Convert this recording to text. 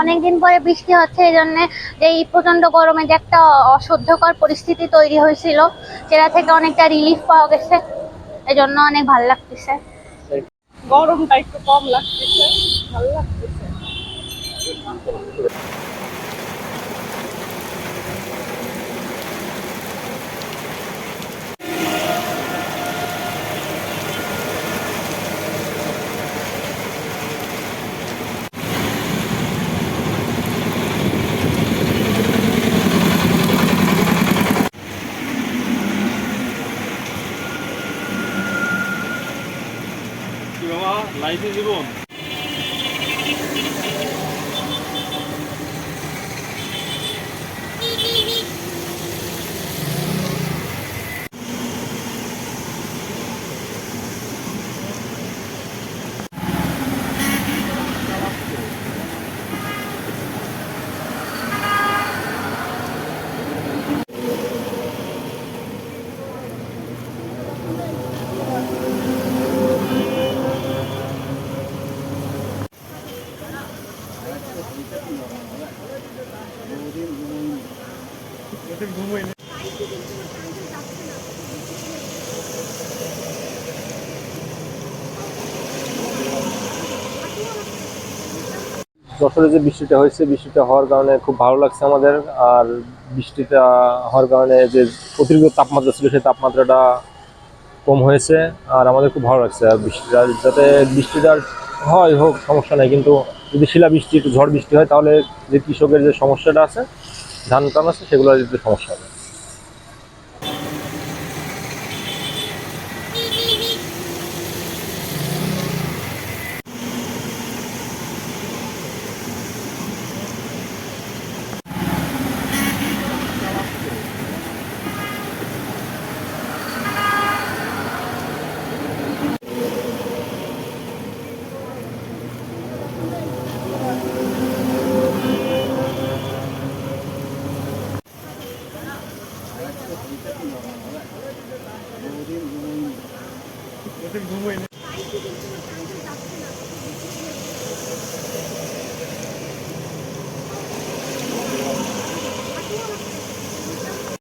অনেকদিন পরে বৃষ্টি হচ্ছে, এই জন্যে যে এই প্রচণ্ড গরমে যে একটা অসহ্যকর পরিস্থিতি তৈরি হয়েছিল, সেটা থেকে অনেকটা রিলিফ পাওয়া গেছে, এই জন্য অনেক ভালো লাগতেছে। গরমটা একটু কম লাগতেছে ভালো লাগতেছে। লাইফে জীবন যশোরে যে বৃষ্টিটা হয়েছে, বৃষ্টিটা হওয়ার কারণে খুব ভালো লাগছে আমাদের, আর বৃষ্টিটা হওয়ার কারণে যে অতিরিক্ত তাপমাত্রা ছিল, সেই তাপমাত্রাটা কম হয়েছে, আর আমাদের খুব ভালো লাগছে আর বৃষ্টিটা। যাতে বৃষ্টিটা হয় হোক, সমস্যা নেই, কিন্তু যদি শিলা বৃষ্টি, একটু ঝড় বৃষ্টি হয়, তাহলে যে কৃষকের যে সমস্যাটা আছে, ধান টান আছে, সেগুলো যদি সমস্যা হবে। 这个定位呢？